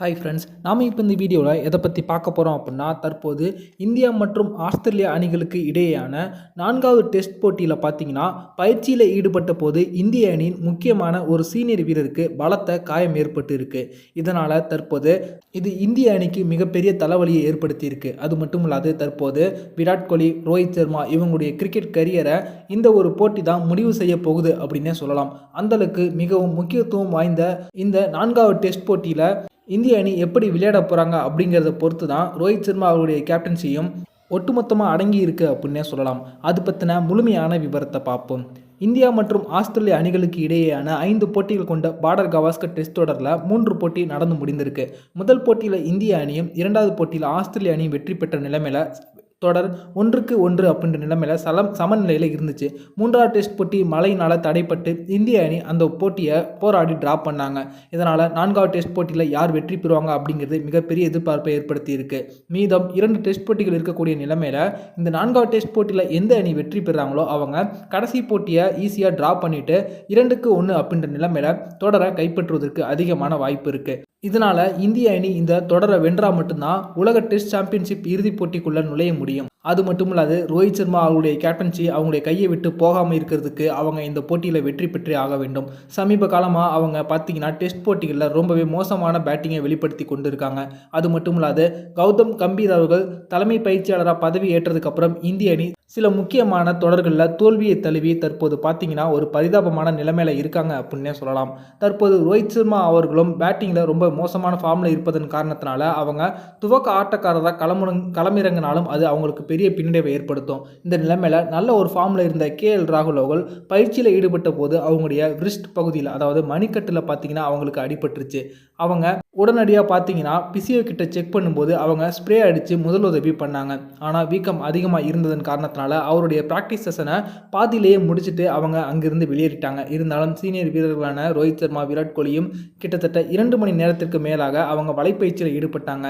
Hi friends நாம் இப்போ இந்த வீடியோவில் எதை பற்றி பார்க்க போகிறோம் அப்படின்னா தற்போது இந்தியா மற்றும் ஆஸ்திரேலியா அணிகளுக்கு இடையேயான நான்காவது டெஸ்ட் போட்டியில் பார்த்தீங்கன்னா பயிற்சியில் ஈடுபட்ட போது இந்திய அணியின் முக்கியமான ஒரு சீனியர் வீரருக்கு பலத்த காயம் ஏற்பட்டு இருக்குது இதனால் தற்போது இது இந்திய அணிக்கு மிகப்பெரிய தலைவலியை ஏற்படுத்தியிருக்கு. அது மட்டும் இல்லாது தற்போது விராட் கோலி ரோஹித் சர்மா இவங்களுடைய கிரிக்கெட் கரியரை இந்த ஒரு போட்டி தான் முடிவு செய்ய போகுது அப்படின்னே சொல்லலாம். அந்தளவுக்கு மிகவும் முக்கியத்துவம் வாய்ந்த இந்த நான்காவது டெஸ்ட் போட்டியில் இந்திய அணி எப்படி விளையாட போகிறாங்க அப்படிங்கிறத பொறுத்து தான் ரோஹித் சர்மா அவருடைய கேப்டன்சியும் ஒட்டுமொத்தமாக அடங்கி இருக்கு அப்படின்னே சொல்லலாம். அது பற்றின முழுமையான விவரத்தை பார்ப்போம். இந்தியா மற்றும் ஆஸ்திரேலிய அணிகளுக்கு இடையேயான ஐந்து போட்டிகள் கொண்ட பார்டர் கவாஸ்கர் டெஸ்ட் தொடரில் மூன்று போட்டி நடந்து முடிந்திருக்கு. முதல் போட்டியில் இந்திய அணியும் இரண்டாவது போட்டியில் ஆஸ்திரேலிய அணியும் வெற்றி பெற்ற நிலைமையில் தொடர் ஒன்றுக்கு ஒன்று அப்படின்ற நிலைமையில் சலம் சமநிலையில் இருந்துச்சு. மூன்றாவது டெஸ்ட் போட்டி மழையினால் தடைப்பட்டு இந்திய அணி அந்த போட்டியை போராடி ட்ராப் பண்ணாங்க. இதனால் நான்காவது டெஸ்ட் போட்டியில் யார் வெற்றி பெறுவாங்க அப்படிங்கிறது மிகப்பெரிய எதிர்பார்ப்பை ஏற்படுத்தியிருக்கு. மீதம் இரண்டு டெஸ்ட் போட்டிகள் இருக்கக்கூடிய நிலைமையில் இந்த நான்காவது டெஸ்ட் போட்டியில் எந்த அணி வெற்றி பெறாங்களோ அவங்க கடைசி போட்டியை ஈஸியாக ட்ராப் பண்ணிவிட்டு இரண்டுக்கு ஒன்று அப்படின்ற நிலைமையில் தொடரை கைப்பற்றுவதற்கு அதிகமான வாய்ப்பு இருக்குது இதனால் இந்திய அணி இந்த தொடரை வென்றால் மட்டும்தான் உலக டெஸ்ட் சாம்பியன்ஷிப் இறுதிப் போட்டிக்குள்ளே நுழைய முடியும். அது மட்டும் இல்லாது ரோஹித் சர்மா அவருடைய கேப்டன்சி அவங்களுடைய கையை விட்டு போகாமல் இருக்கிறதுக்கு அவங்க இந்த போட்டியில் வெற்றி பெற்றே ஆக வேண்டும். சமீப காலமாக அவங்க பார்த்தீங்கன்னா டெஸ்ட் போட்டிகளில் ரொம்பவே மோசமான பேட்டிங்கை வெளிப்படுத்தி கொண்டு இருக்காங்க அது மட்டும் இல்லாது கௌதம் கம்பீர் அவர்கள் தலைமை பயிற்சியாளராக பதவி ஏற்றதுக்கப்புறம் இந்திய அணி சில முக்கியமான தொடர்களில் தோல்வியை தழுவி தற்போது பார்த்தீங்கன்னா ஒரு பரிதாபமான நிலைமையில் இருக்காங்க அப்படின்னே சொல்லலாம். தற்போது ரோஹித் சர்மா அவர்களும் பேட்டிங்கில் ரொம்ப மோசமான ஃபார்மில் இருப்பதன் காரணத்தினால அவங்க துவக்க ஆட்டக்காரராக களமுடன் களமிறங்கினாலும் அது அவங்களுக்கு பெரிய பின்னடைவை ஏற்படுத்தும். இந்த நிலைமையில் நல்ல ஒரு ஃபார்மில் இருந்த கே எல் ராகுல் அவர்கள் பயிற்சியில் ஈடுபட்ட போது அவங்களுடைய ரிஸ்ட் பகுதியில் அதாவது மணிக்கட்டில் பார்த்தீங்கன்னா அவங்களுக்கு அடிபட்டுருச்சு. அவங்க உடனடியாக பார்த்தீங்கன்னா பிசியோ கிட்ட செக் பண்ணும்போது அவங்க ஸ்ப்ரே அடித்து முதல் உதவி பண்ணாங்க. ஆனால் வீக்கம் அதிகமாக இருந்ததன் காரணத்தினால அவருடைய ப்ராக்டிஸ் செஷனை பாதியிலேயே முடிச்சுட்டு அவங்க அங்கிருந்து வெளியேறிட்டாங்க. இருந்தாலும் சீனியர் வீரர்களான ரோஹித் சர்மா விராட் கோலியும் கிட்டத்தட்ட இரண்டு மணி நேரத்திற்கு மேலாக அவங்க வலைப்பயிற்சியில் ஈடுபட்டாங்க.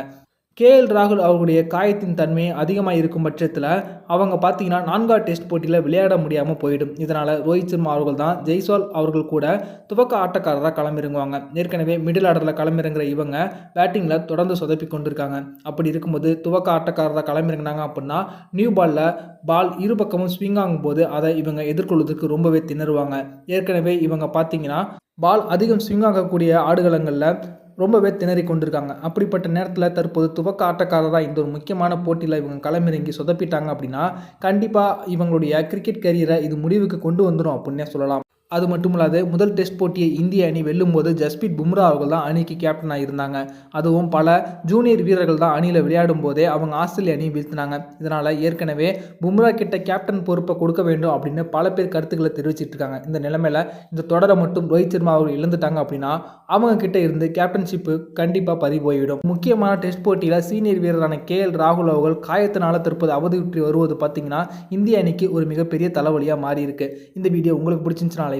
கே எல் ராகுல் அவர்களுடைய காயத்தின் தன்மை அதிகமாக இருக்கும் பட்சத்தில் அவங்க பார்த்தீங்கன்னா நான்காவது டெஸ்ட் போட்டியில் விளையாட முடியாமல் போயிடும். இதனால் ரோஹித் சர்மா அவர்கள் தான் ஜெய்ஸ்வால் அவர்கள் கூட துவக்க ஆட்டக்காரராக களமிறங்குவாங்க. ஏற்கனவே மிடில் ஆர்டரில் களமிறங்குற இவங்க பேட்டிங்கில் தொடர்ந்து சொதப்பி கொண்டிருக்காங்க. அப்படி இருக்கும்போது துவக்க ஆட்டக்காரராக களமிறங்கினாங்க அப்படின்னா நியூ பாலில் பால் இரு பக்கமும் ஸ்விங் ஆகும்போது அதை இவங்க எதிர்கொள்வதற்கு ரொம்பவே திணறுவாங்க. ஏற்கனவே இவங்க பார்த்தீங்கன்னா பால் அதிகம் ஸ்விங் ஆகக்கூடிய ஆடுகளங்களில் ரொம்பவே திணறி கொண்டிருக்காங்க. அப்படிப்பட்ட நேரத்தில் தற்போது துவக்க ஆட்டக்காரராக இந்த ஒரு முக்கியமான போட்டியில் இவங்க களமிறங்கி சொதப்பிட்டாங்க அப்படின்னா கண்டிப்பாக இவங்களுடைய கிரிக்கெட் கரியரை இது முடிவுக்கு கொண்டு வந்துடும் அப்படின்னே சொல்லலாம். அது மட்டும் இல்லாது முதல் டெஸ்ட் போட்டியை இந்திய அணி வெல்லும் போது ஜஸ்பீத் பும்ரா அவர்கள் தான் அணிக்கு கேப்டனாக இருந்தாங்க அதுவும் பல ஜூனியர் வீரர்கள் தான் அணியில் விளையாடும் போதே அவங்க ஆஸ்திரேலிய அணியை வீழ்த்தினாங்க. இதனால் ஏற்கனவே பும்ரா கிட்ட கேப்டன் பொறுப்பை கொடுக்க வேண்டும் அப்படின்னு பல பேர் கருத்துக்களை தெரிவிச்சிட்டு இருக்காங்க. இந்த நிலைமையில் இந்த தொடரை மட்டும் ரோஹித் சர்மா அவர்கள் இழந்துட்டாங்க அப்படின்னா அவங்க கிட்ட இருந்து கேப்டன்ஷிப்பு கண்டிப்பாக பறி போய்விடும் முக்கியமான டெஸ்ட் போட்டியில் சீனியர் வீரரான கே எல் ராகுல் அவர்கள் காயத்தினால தற்போது அவதியுற்றி வருவது பார்த்தீங்கன்னா இந்திய அணிக்கு ஒரு மிகப்பெரிய தலைவலியாக மாறி இருக்கு இந்த வீடியோ உங்களுக்கு பிடிச்சிருந்துச்சுனாலே